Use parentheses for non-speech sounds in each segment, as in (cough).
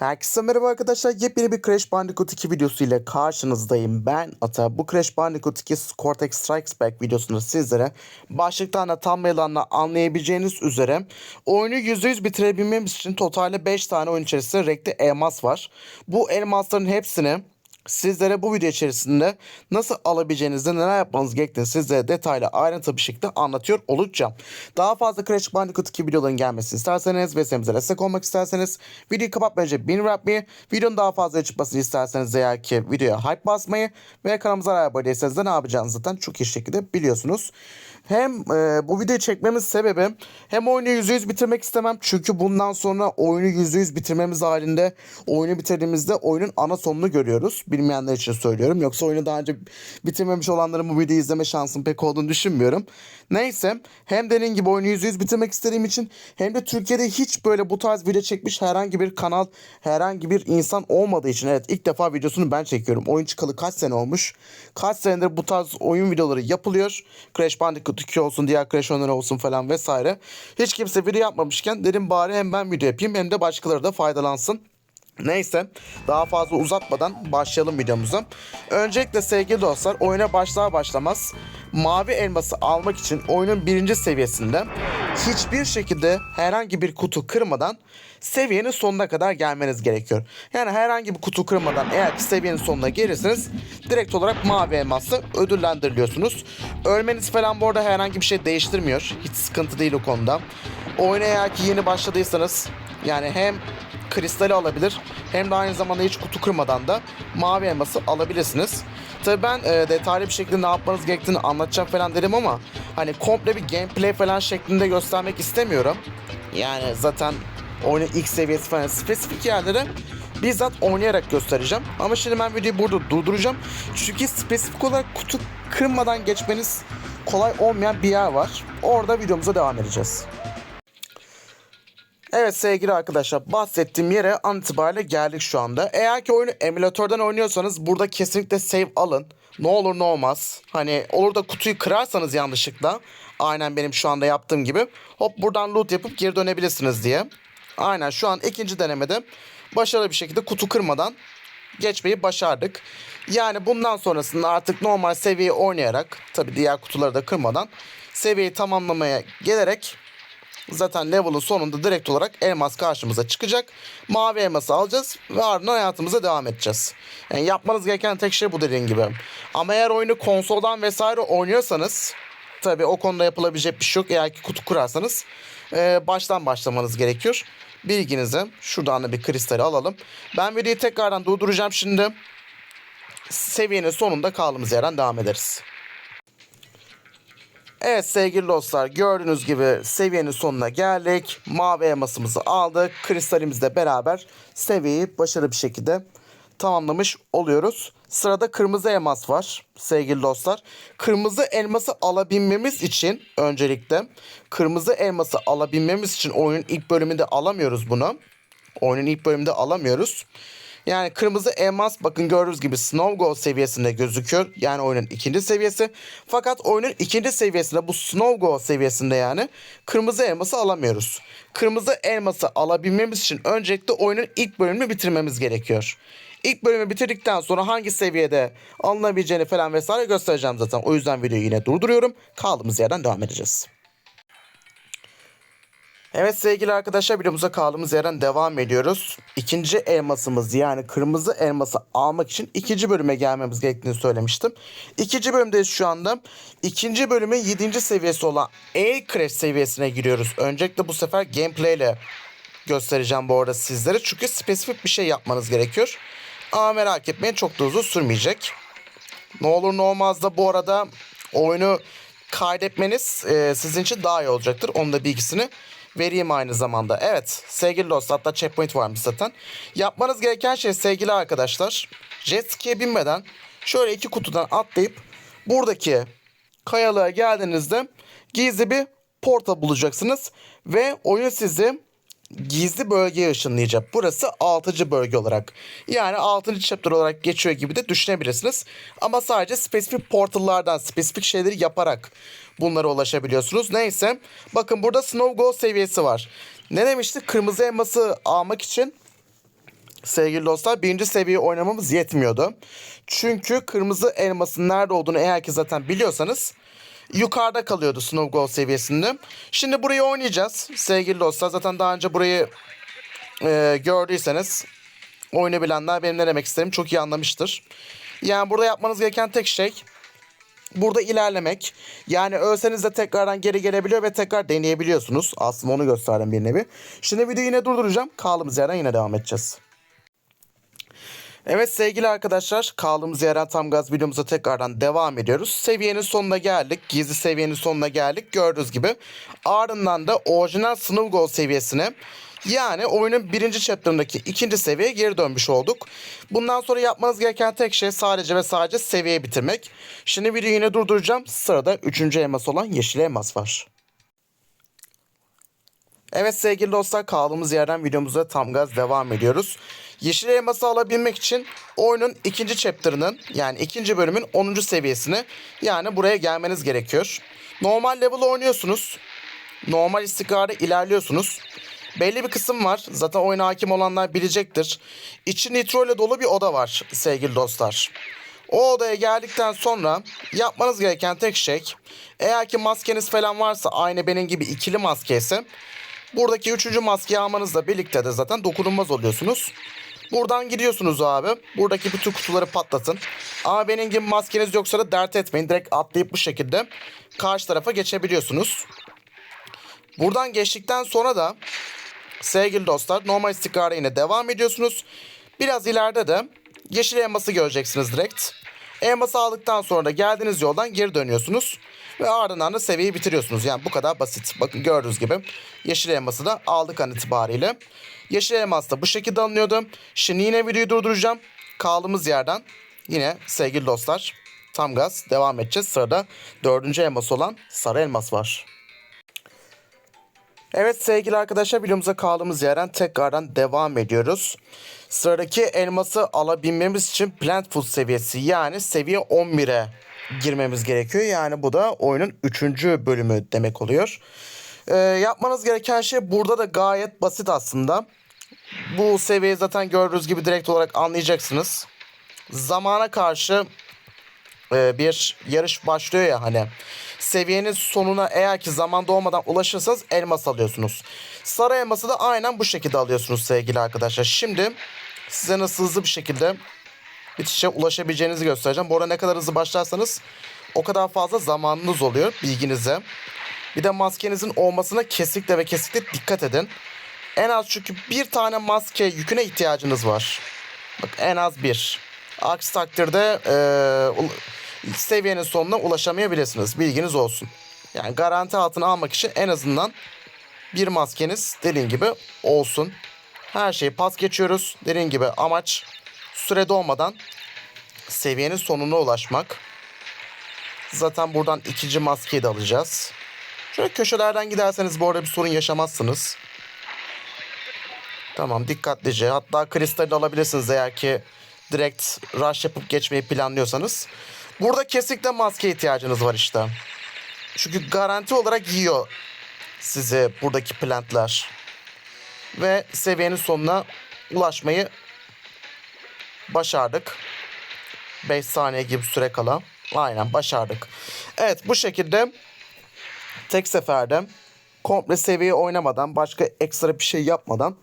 Herkese merhaba arkadaşlar. Yepyeni bir Crash Bandicoot 2 videosu ile karşınızdayım. Ben Ata. Bu Crash Bandicoot 2 Cortex Strikes Back videosunda sizlere başlıktan da thumbnail'dan da anlayabileceğiniz üzere oyunu %100 bitirebilmemiz için totalde 5 tane oyun içerisinde renkli elmas var. Bu elmasların hepsini sizlere bu video içerisinde nasıl alabileceğinizde neler yapmanız gerektiğini sizlere detaylı ayrıntılı bir şekilde anlatıyor olacağım. Daha fazla Crash Bandicoot 2 videoların gelmesini isterseniz ve serimize destek olmak isterseniz videoyu kapatmadan bin yapmayı, videonun daha fazla çıkmasını isterseniz eğer ki videoya hype basmayı ve kanalımıza abone değilseniz de ne yapacağınızı zaten çok iyi şekilde biliyorsunuz. Hem e, bu videoyu çekmemiz sebebi hem oyunu %100 bitirmek istemem. Çünkü bundan sonra oyunu %100 bitirmemiz halinde oyunu bitirdiğimizde oyunun ana sonunu görüyoruz. Bilmeyenler için söylüyorum. Yoksa oyunu daha önce bitirmemiş olanların bu videoyu izleme şansım pek olduğunu düşünmüyorum. Neyse hem dediğim gibi oyunu %100 bitirmek istediğim için hem de Türkiye'de hiç böyle bu tarz video çekmiş herhangi bir kanal, herhangi bir insan olmadığı için evet ilk defa videosunu ben çekiyorum. Oyun çıkalı kaç sene olmuş? Kaç senedir bu tarz oyun videoları yapılıyor? Crash Bandicoot 2 olsun, diğer Crash oyunları olsun falan vesaire. Hiç kimse video yapmamışken dedim bari hem ben video yapayım hem de başkaları da faydalansın. Neyse daha fazla uzatmadan başlayalım videomuza. Öncelikle sevgili dostlar oyuna başlar başlamaz mavi elması almak için oyunun birinci seviyesinde hiçbir şekilde herhangi bir kutu kırmadan seviyenin sonuna kadar gelmeniz gerekiyor. Yani herhangi bir kutu kırmadan eğer ki seviyenin sonuna gelirseniz direkt olarak mavi elmasla ödüllendiriliyorsunuz. Ölmeniz falan bu arada herhangi bir şey değiştirmiyor. Hiç sıkıntı değil o konuda. Oyuna eğer ki yeni başladıysanız yani hem kristali alabilir hem de aynı zamanda hiç kutu kırmadan da mavi elması alabilirsiniz. Tabii ben e, detaylı bir şekilde ne yapmanız gerektiğini anlatacağım falan dedim ama hani komple bir gameplay falan şeklinde göstermek istemiyorum. Yani zaten oyunun ilk seviyesi falan spesifik yerleri bizzat oynayarak göstereceğim. Ama şimdi ben videoyu burada durduracağım. Çünkü spesifik olarak kutu kırmadan geçmeniz kolay olmayan bir yer var. Orada videomuza devam edeceğiz. Evet sevgili arkadaşlar bahsettiğim yere an itibariyle geldik şu anda. Eğer ki oyunu emülatörden oynuyorsanız burada kesinlikle save alın. Ne olur ne olmaz. Hani olur da kutuyu kırarsanız yanlışlıkla. Aynen benim şu anda yaptığım gibi. Hop buradan loot yapıp geri dönebilirsiniz diye. Aynen şu an ikinci denemede başarılı bir şekilde kutu kırmadan geçmeyi başardık. Yani bundan sonrasında artık normal seviyeyi oynayarak tabi diğer kutuları da kırmadan seviyeyi tamamlamaya gelerek zaten level'ın sonunda direkt olarak elmas karşımıza çıkacak. Mavi elması alacağız ve ardından hayatımıza devam edeceğiz. Yani yapmanız gereken tek şey bu dediğim gibi. Ama eğer oyunu konsoldan vesaire oynuyorsanız tabi o konuda yapılabilecek bir şey yok. Eğer ki kutu kurarsanız e, baştan başlamanız gerekiyor. Bilginize şuradan da bir kristali alalım. Ben videoyu tekrardan durduracağım şimdi. Seviyenin sonunda kaldığımız yerden devam ederiz. Evet sevgili dostlar gördüğünüz gibi seviyenin sonuna geldik. Mavi elmasımızı aldık. Kristalimizle beraber seviyeyi başarılı bir şekilde tamamlamış oluyoruz. Sırada kırmızı elmas var sevgili dostlar. Kırmızı elması alabilmemiz için öncelikle kırmızı elması alabilmemiz için oyunun ilk bölümünde alamıyoruz bunu. Oyunun ilk bölümünde alamıyoruz. Yani kırmızı elmas bakın gördüğünüz gibi Snow Gold seviyesinde gözüküyor. Yani oyunun ikinci seviyesi. Fakat oyunun ikinci seviyesinde bu Snow Gold seviyesinde yani kırmızı elması alamıyoruz. Kırmızı elması alabilmemiz için öncelikle oyunun ilk bölümünü bitirmemiz gerekiyor. İlk bölümü bitirdikten sonra hangi seviyede alınabileceğini falan vesaire göstereceğim zaten. O yüzden videoyu yine durduruyorum. Kaldığımız yerden devam edeceğiz. Evet sevgili arkadaşlar videomuza kaldığımız yerden devam ediyoruz. İkinci elmasımız yani kırmızı elması almak için ikinci bölüme gelmemiz gerektiğini söylemiştim. İkinci bölümdeyiz şu anda. İkinci bölümün yedinci seviyesi olan A Crash seviyesine giriyoruz. Öncelikle bu sefer gameplay ile göstereceğim bu arada sizlere. Çünkü spesifik bir şey yapmanız gerekiyor. Ama merak etmeyin çok da uzun sürmeyecek. Ne olur ne olmaz da bu arada oyunu kaydetmeniz e, sizin için daha iyi olacaktır. Onun da bilgisini vereyim aynı zamanda. Evet sevgili dostlar hatta checkpoint varmış zaten. Yapmanız gereken şey sevgili arkadaşlar jet ski'ye binmeden şöyle iki kutudan atlayıp buradaki kayalığa geldiğinizde gizli bir portal bulacaksınız ve oyun sizi gizli bölgeye ışınlayacak. Burası 6. bölge olarak. Yani 6. chapter olarak geçiyor gibi de düşünebilirsiniz. Ama sadece spesifik portallardan spesifik şeyleri yaparak bunlara ulaşabiliyorsunuz. Neyse. Bakın burada Snow Gold seviyesi var. Ne demiştik? Kırmızı elması almak için sevgili dostlar birinci seviye oynamamız yetmiyordu. Çünkü kırmızı elmasın nerede olduğunu eğer ki zaten biliyorsanız yukarıda kalıyordu Snow Gold seviyesinde. Şimdi burayı oynayacağız sevgili dostlar. Zaten daha önce burayı e, gördüyseniz oyunu bilenler benim ne demek istediğimi çok iyi anlamıştır. Yani burada yapmanız gereken tek şey burada ilerlemek. Yani ölseniz de tekrardan geri gelebiliyor ve tekrar deneyebiliyorsunuz. Aslında onu gösterdim bir nevi. Şimdi videoyu yine durduracağım. Kaldığımız yerden yine devam edeceğiz. Evet sevgili arkadaşlar kaldığımız yerden tam gaz videomuza tekrardan devam ediyoruz. Seviyenin sonuna geldik. Gizli seviyenin sonuna geldik. Gördüğünüz gibi ardından da orijinal Snow Gold seviyesine yani oyunun birinci chapter'ındaki ikinci seviyeye geri dönmüş olduk. Bundan sonra yapmanız gereken tek şey sadece ve sadece seviyeyi bitirmek. Şimdi videoyu yine durduracağım. Sırada üçüncü elmas olan yeşil elmas var. Evet sevgili dostlar kaldığımız yerden videomuza tam gaz devam ediyoruz. Yeşil elması alabilmek için oyunun ikinci chapter'ının yani ikinci bölümün 10. seviyesine yani buraya gelmeniz gerekiyor. Normal level oynuyorsunuz. Normal istikrarda ilerliyorsunuz. Belli bir kısım var. Zaten oyuna hakim olanlar bilecektir. İçi nitro ile dolu bir oda var sevgili dostlar. O odaya geldikten sonra yapmanız gereken tek şey eğer ki maskeniz falan varsa aynı benim gibi ikili maske buradaki üçüncü maskeyi almanızla birlikte de zaten dokunulmaz oluyorsunuz. Buradan gidiyorsunuz abi. Buradaki bütün kutuları patlatın. Ama benim gibi maskeniz yoksa da dert etmeyin. Direkt atlayıp bu şekilde karşı tarafa geçebiliyorsunuz. Buradan geçtikten sonra da sevgili dostlar normal istikrara yine devam ediyorsunuz. Biraz ileride de yeşil elması göreceksiniz direkt. Elması aldıktan sonra da geldiğiniz yoldan geri dönüyorsunuz. Ve ardından da seviyeyi bitiriyorsunuz. Yani bu kadar basit. Bakın gördüğünüz gibi yeşil elması da aldık an itibariyle. Yeşil elmas da bu şekilde alınıyordu. Şimdi yine videoyu durduracağım. Kaldığımız yerden yine sevgili dostlar tam gaz devam edeceğiz. Sırada dördüncü elmas olan sarı elmas var. Evet sevgili arkadaşlar videomuza kaldığımız yerden tekrardan devam ediyoruz. Sıradaki elması alabilmemiz için plant food seviyesi yani seviye 11'e girmemiz gerekiyor. Yani bu da oyunun 3. bölümü demek oluyor. Ee, yapmanız gereken şey burada da gayet basit aslında. Bu seviyeyi zaten gördüğünüz gibi direkt olarak anlayacaksınız. Zamana karşı e, bir yarış başlıyor ya hani. Seviyenin sonuna eğer ki zamanda olmadan ulaşırsanız elmas alıyorsunuz. Sarı elması da aynen bu şekilde alıyorsunuz sevgili arkadaşlar. Şimdi size nasıl hızlı bir şekilde bitişe ulaşabileceğinizi göstereceğim. Bu arada ne kadar hızlı başlarsanız o kadar fazla zamanınız oluyor bilginize. Bir de maskenizin olmasına kesinlikle ve kesinlikle dikkat edin. En az çünkü bir tane maske yüküne ihtiyacınız var. Bak en az bir. Aksi takdirde e, seviyenin sonuna ulaşamayabilirsiniz. Bilginiz olsun. Yani garanti altına almak için en azından bir maskeniz dediğim gibi olsun. Her şeyi pas geçiyoruz. Dediğim gibi amaç süre dolmadan seviyenin sonuna ulaşmak. Zaten buradan ikinci maskeyi de alacağız. Şöyle köşelerden giderseniz bu arada bir sorun yaşamazsınız. Tamam dikkatlice. Hatta kristali alabilirsiniz eğer ki direkt rush yapıp geçmeyi planlıyorsanız. Burada kesinlikle maske ihtiyacınız var işte. Çünkü garanti olarak yiyor sizi buradaki plantlar. Ve seviyenin sonuna ulaşmayı başardık. 5 saniye gibi süre kala. Aynen başardık. Evet bu şekilde tek seferde komple seviyeyi oynamadan başka ekstra bir şey yapmadan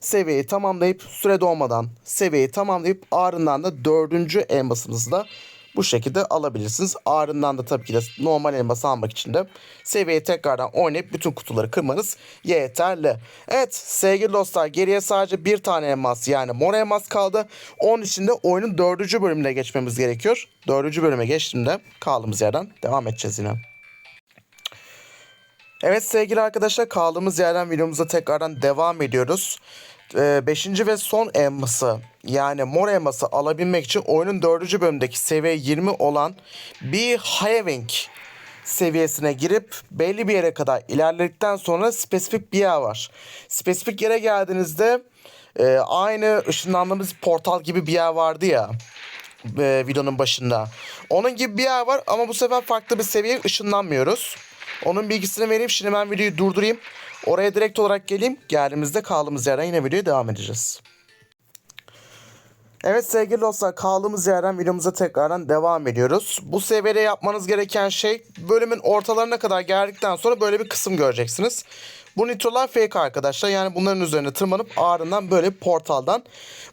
seviyeyi tamamlayıp süre dolmadan seviyeyi tamamlayıp ardından da dördüncü elmasınızı da bu şekilde alabilirsiniz. Ardından da tabii ki de normal elması almak için de seviyeyi tekrardan oynayıp bütün kutuları kırmanız yeterli. Evet sevgili dostlar geriye sadece bir tane elmas yani mor elmas kaldı. Onun için de oyunun dördüncü bölümüne geçmemiz gerekiyor. Dördüncü bölüme geçtiğimde kaldığımız yerden devam edeceğiz yine. Evet sevgili arkadaşlar kaldığımız yerden videomuza tekrardan devam ediyoruz. Ee, beşinci ve son elması yani mor elması alabilmek için oyunun dördüncü bölümündeki seviye 20 olan bir Having seviyesine girip belli bir yere kadar ilerledikten sonra spesifik bir yer var. Spesifik yere geldiğinizde e, aynı ışınlandığımız portal gibi bir yer vardı ya e, videonun başında. Onun gibi bir yer var ama bu sefer farklı bir seviyeye ışınlanmıyoruz. Onun bilgisini vereyim. Şimdi ben videoyu durdurayım. Oraya direkt olarak geleyim. Geldiğimizde kaldığımız yerden yine videoya devam edeceğiz. Evet sevgili dostlar kaldığımız yerden videomuza tekrardan devam ediyoruz. Bu seviyede yapmanız gereken şey bölümün ortalarına kadar geldikten sonra böyle bir kısım göreceksiniz. Bu nitrolar fake arkadaşlar. Yani bunların üzerine tırmanıp ardından böyle bir portaldan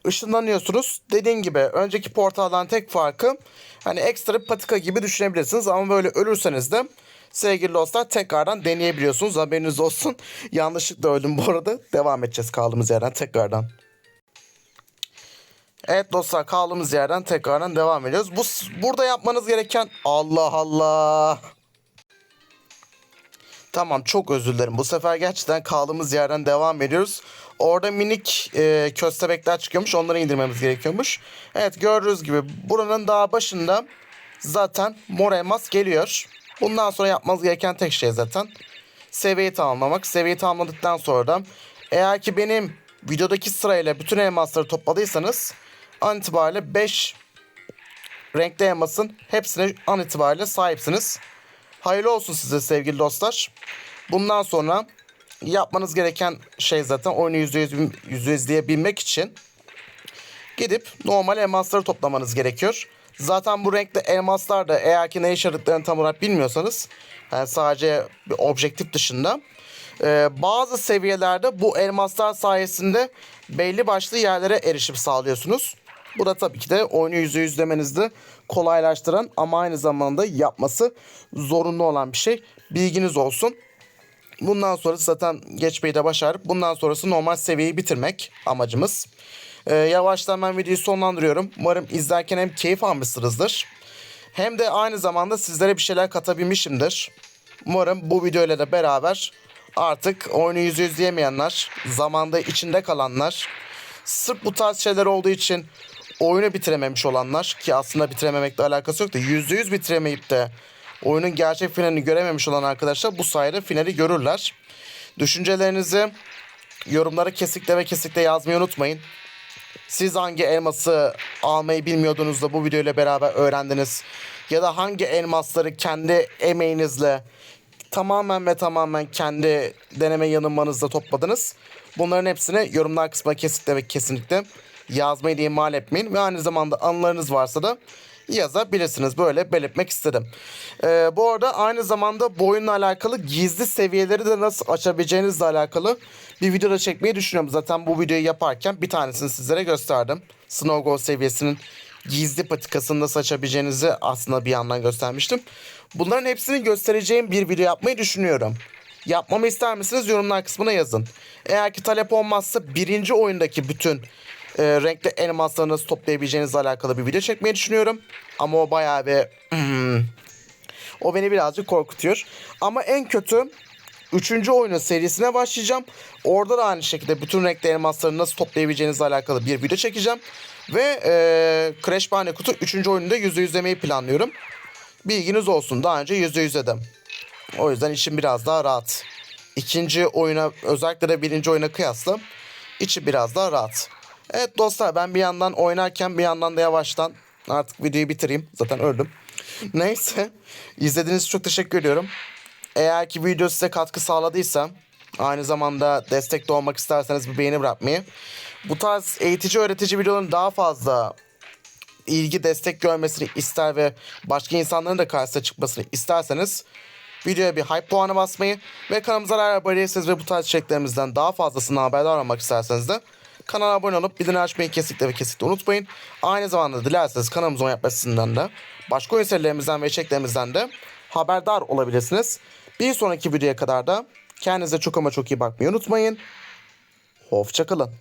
ışınlanıyorsunuz. Dediğim gibi önceki portaldan tek farkı hani ekstra bir patika gibi düşünebilirsiniz. Ama böyle ölürseniz de sevgili dostlar tekrardan deneyebiliyorsunuz. Haberiniz olsun. (laughs) Yanlışlıkla öldüm bu arada. Devam edeceğiz kaldığımız yerden tekrardan. Evet dostlar kaldığımız yerden tekrardan devam ediyoruz. Bu burada yapmanız gereken Allah Allah. Tamam çok özür dilerim. Bu sefer gerçekten kaldığımız yerden devam ediyoruz. Orada minik e, köstebekler çıkıyormuş. Onları indirmemiz gerekiyormuş. Evet gördüğünüz gibi buranın daha başında zaten mor elmas geliyor. Bundan sonra yapmanız gereken tek şey zaten seviyeyi tamamlamak. Seviyeyi tamamladıktan sonra da eğer ki benim videodaki sırayla bütün elmasları topladıysanız an itibariyle 5 renkli elmasın hepsine an itibariyle sahipsiniz. Hayırlı olsun size sevgili dostlar. Bundan sonra yapmanız gereken şey zaten oyunu %100, %100 için gidip normal elmasları toplamanız gerekiyor. Zaten bu renkli elmaslar da eğer ki ne yaşadıklarını tam olarak bilmiyorsanız yani sadece bir objektif dışında e, bazı seviyelerde bu elmaslar sayesinde belli başlı yerlere erişim sağlıyorsunuz. Bu da tabii ki de oyunu %100 demenizde kolaylaştıran ama aynı zamanda yapması zorunlu olan bir şey. Bilginiz olsun. Bundan sonrası zaten geçmeyi de başarıp bundan sonrası normal seviyeyi bitirmek amacımız. Ee, yavaştan ben videoyu sonlandırıyorum. Umarım izlerken hem keyif almışsınızdır. Hem de aynı zamanda sizlere bir şeyler katabilmişimdir. Umarım bu videoyla da beraber artık oyunu yüz yüz diyemeyenler, zamanda içinde kalanlar, sırf bu tarz şeyler olduğu için oyunu bitirememiş olanlar ki aslında bitirememekle alakası yok da %100 bitiremeyip de oyunun gerçek finalini görememiş olan arkadaşlar bu sayede finali görürler. Düşüncelerinizi yorumlara kesinlikle ve kesinlikle yazmayı unutmayın. Siz hangi elması almayı bilmiyordunuz da bu videoyla beraber öğrendiniz? Ya da hangi elmasları kendi emeğinizle tamamen ve tamamen kendi deneme yanılmanızla topladınız? Bunların hepsini yorumlar kısmına kesinlikle ve kesinlikle yazmayı da ihmal etmeyin. Ve aynı zamanda anılarınız varsa da yazabilirsiniz. Böyle belirtmek istedim. Ee, bu arada aynı zamanda bu oyunla alakalı gizli seviyeleri de nasıl açabileceğinizle alakalı bir video da çekmeyi düşünüyorum. Zaten bu videoyu yaparken bir tanesini sizlere gösterdim. Snowgo seviyesinin gizli patikasını nasıl açabileceğinizi aslında bir yandan göstermiştim. Bunların hepsini göstereceğim bir video yapmayı düşünüyorum. Yapmamı ister misiniz? Yorumlar kısmına yazın. Eğer ki talep olmazsa birinci oyundaki bütün e, renkli elmasları nasıl toplayabileceğinizle alakalı bir video çekmeyi düşünüyorum. Ama o bayağı bir... (clears throat) o beni birazcık korkutuyor. Ama en kötü Üçüncü oyunun serisine başlayacağım. Orada da aynı şekilde bütün renkli elmasları nasıl toplayabileceğinizle alakalı bir video çekeceğim. Ve e, Crash Bandicoot'u 3. oyununda %100 demeyi planlıyorum. Bilginiz olsun daha önce %100 dedim. O yüzden işim biraz daha rahat. İkinci oyuna özellikle de birinci oyuna kıyasla içi biraz daha rahat. Evet dostlar ben bir yandan oynarken bir yandan da yavaştan artık videoyu bitireyim. Zaten öldüm. Neyse. İzlediğiniz için çok teşekkür ediyorum. Eğer ki video size katkı sağladıysa aynı zamanda destekte olmak isterseniz bir beğeni bırakmayı. Bu tarz eğitici öğretici videoların daha fazla ilgi destek görmesini ister ve başka insanların da karşısına çıkmasını isterseniz videoya bir hype puanı basmayı ve kanalımıza abone değilseniz ve bu tarz içeriklerimizden daha fazlasını haberdar olmak isterseniz de kanala abone olup bildirim açmayı kesinlikle ve kesinlikle unutmayın. Aynı zamanda dilerseniz kanalımızın yapmasından da başka oyun serilerimizden ve içeriklerimizden de haberdar olabilirsiniz. Bir sonraki videoya kadar da kendinize çok ama çok iyi bakmayı unutmayın. Hoşçakalın.